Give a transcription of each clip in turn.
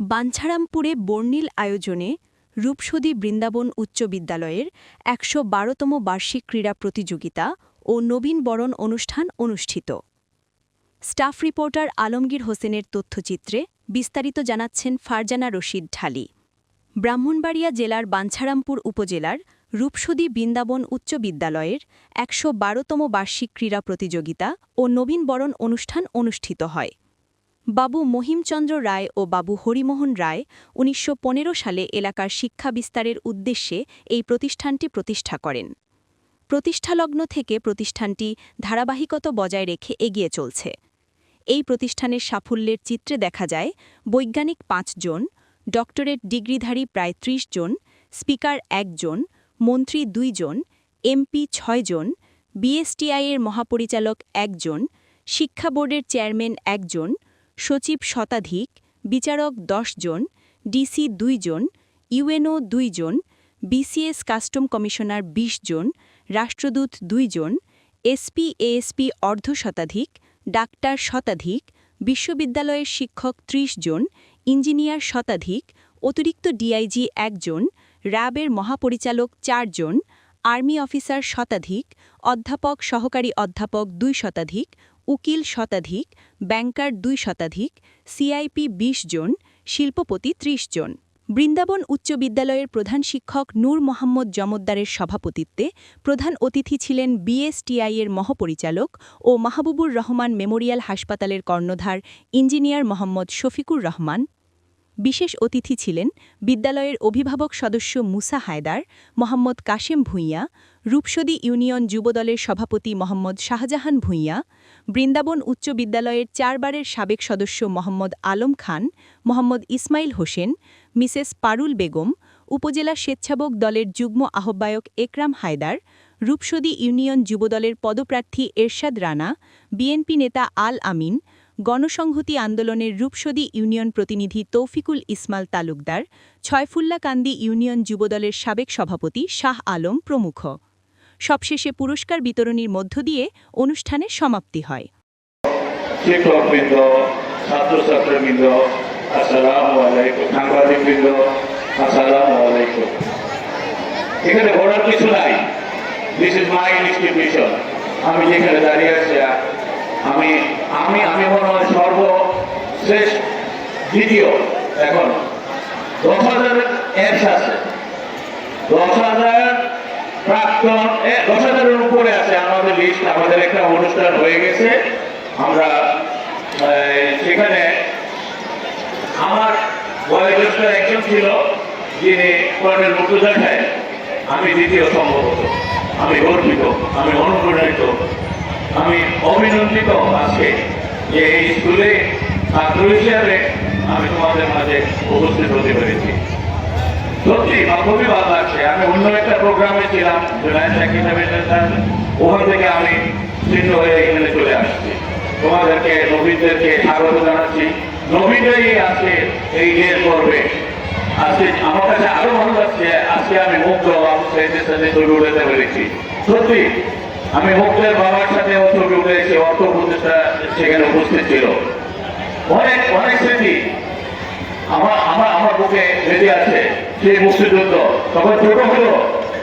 বাঞ্ছারামপুরে বর্ণিল আয়োজনে রূপসদী বৃন্দাবন উচ্চ বিদ্যালয়ের একশো বারোতম বার্ষিক ক্রীড়া প্রতিযোগিতা ও নবীন বরণ অনুষ্ঠান অনুষ্ঠিত। স্টাফ রিপোর্টার আলমগীর হোসেনের তথ্যচিত্রে বিস্তারিত জানাচ্ছেন ফারজানা রশিদ ঢালি। ব্রাহ্মণবাড়িয়া জেলার বাঞ্ছারামপুর উপজেলার রূপসদী বৃন্দাবন উচ্চ বিদ্যালয়ের একশো বারোতম বার্ষিক ক্রীড়া প্রতিযোগিতা ও নবীন বরণ অনুষ্ঠান অনুষ্ঠিত হয়। বাবু মহিমচন্দ্র রায় ও বাবু হরিমোহন রায় উনিশশো পনেরো সালে এলাকার শিক্ষা বিস্তারের উদ্দেশ্যে এই প্রতিষ্ঠানটি প্রতিষ্ঠা করেন। প্রতিষ্ঠালগ্ন থেকে প্রতিষ্ঠানটি ধারাবাহিকতা বজায় রেখে এগিয়ে চলছে। এই প্রতিষ্ঠানের সাফল্যের চিত্রে দেখা যায়, বৈজ্ঞানিক পাঁচজন ডক্টরেট ডিগ্রিধারী প্রায় ত্রিশ জন, স্পিকার একজন মন্ত্রী দুইজন এমপি ছয়জন বিএসটিআইয়ের মহাপরিচালক একজন শিক্ষা বোর্ডের চেয়ারম্যান একজন সচিব শতাধিক, বিচারক জন, ডিসি দুইজন ইউএনও দুইজন বিসিএস কাস্টম কমিশনার ২০ জন, রাষ্ট্রদূত দুইজন এসপি, এএসপি অর্ধ শতাধিক, ডাক্তার শতাধিক, বিশ্ববিদ্যালয়ের শিক্ষক ৩০ জন, ইঞ্জিনিয়ার শতাধিক, অতিরিক্ত ডিআইজি একজন র্যাবের মহাপরিচালক চারজন আর্মি অফিসার শতাধিক, অধ্যাপক সহকারী অধ্যাপক দুই শতাধিক উকিল শতাধিক, ব্যাংকার দুই শতাধিক সিআইপি ২০ জন, শিল্পপতি ৩০ জন। বৃন্দাবন উচ্চ বিদ্যালয়ের প্রধান শিক্ষক নূর মোহাম্মদ জমদ্দারের সভাপতিত্বে প্রধান অতিথি ছিলেন বিএসটিআইয়ের মহাপরিচালক ও মাহবুবুর রহমান মেমোরিয়াল হাসপাতালের কর্ণধার ইঞ্জিনিয়ার মোহাম্মদ শফিকুর রহমান। বিশেষ অতিথি ছিলেন বিদ্যালয়ের অভিভাবক সদস্য মুসা হায়দার, মোহাম্মদ কাশেম ভূঁইয়া, রূপসদী ইউনিয়ন যুবদলের সভাপতি মোহাম্মদ শাহজাহান ভূঁইয়া, বৃন্দাবন উচ্চ বিদ্যালয়ের চারবারের সাবেক সদস্য মোহাম্মদ আলম খান, মোহাম্মদ ইসমাইল হোসেন, মিসেস পারুল বেগম, উপজেলা স্বেচ্ছাবক দলের যুগ্ম আহ্বায়ক একরাম হায়দার, রূপসদী ইউনিয়ন যুবদলের পদপ্রার্থী এরশাদ রানা, বিএনপি নেতা আল আমিন গণসংহতি আন্দোলনের রূপসদী ইউনিয়ন প্রতিনিধি তৌফিকুল ইসমাল তালুকদার, ছয়ফুল্লাকান্দি ইউনিয়ন যুবদলের সাবেক সভাপতি শাহ আলম প্রমুখ। সবশেষে পুরস্কার বিতরণীর মধ্য দিয়ে অনুষ্ঠানের সমাপ্তি হয়। এখানে কিছু নাই। দিস ইজ মাই ইনস্টিটিউশন আমি যেখানে দাঁড়িয়ে আছি, আমি আমি আমি মনে হয় সর্বশ্রেষ্ঠ দ্বিতীয় এখন। দশ হাজারের অ্যাপস আছে। দশ হাজার প্রাক্তন দশ হাজারের উপরে আছে। আমাদের লিস্ট আমাদের একটা অনুষ্ঠান হয়ে গেছে। আমরা সেখানে আমার বয়োজ্যেষ্ঠ একজন ছিল, যিনি কর্নেল মুর্তুজা আমি দ্বিতীয় সম্ভবত। আমি গর্বিত, আমি অনুপ্রাণিত। আমি অভিনন্দিত আজকে যে এই স্কুলে ছাত্র হিসেবে আমি তোমাদের মাঝে উপস্থিত হতে পেরেছি। সত্যি আমার খুবই ভালো লাগছে আমি অন্য একটা প্রোগ্রামে ছিলাম ওখান থেকে আমি চিহ্ন হয়ে এখানে চলে আসছি। তোমাদেরকে, নবীনদেরকে স্বাগত জানাচ্ছি। নবীনরাই আজকে এই ইয়ের করবে আজকে আমার কাছে আরও ভালো লাগছে, আজকে আমি মুক্ত সাথে সাথে ছবি উঠাতে পেরেছি। সত্যি আমি মুক্তের বাবার সাথে ছবি উঠেছি অর্থ উপদেষ্টা সেখানে উপস্থিত ছিল। অনেক অনেক স্মৃতি আমার আমার আমার বুকে বেঁচে আছে। সেই মুক্তিযুদ্ধ তখন ছোট হলো।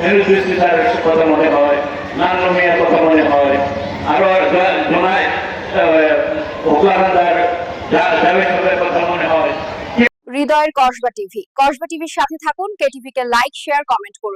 এনএসবিসি স্যারের কথা মনে হয় নান্ন কথা মনে হয়। আরও জোনায় হৃদয়ের কসবা টিভি। কসবা টিভির সাথে থাকুন কেটিভিকে লাইক, শেয়ার, কমেন্ট করুন।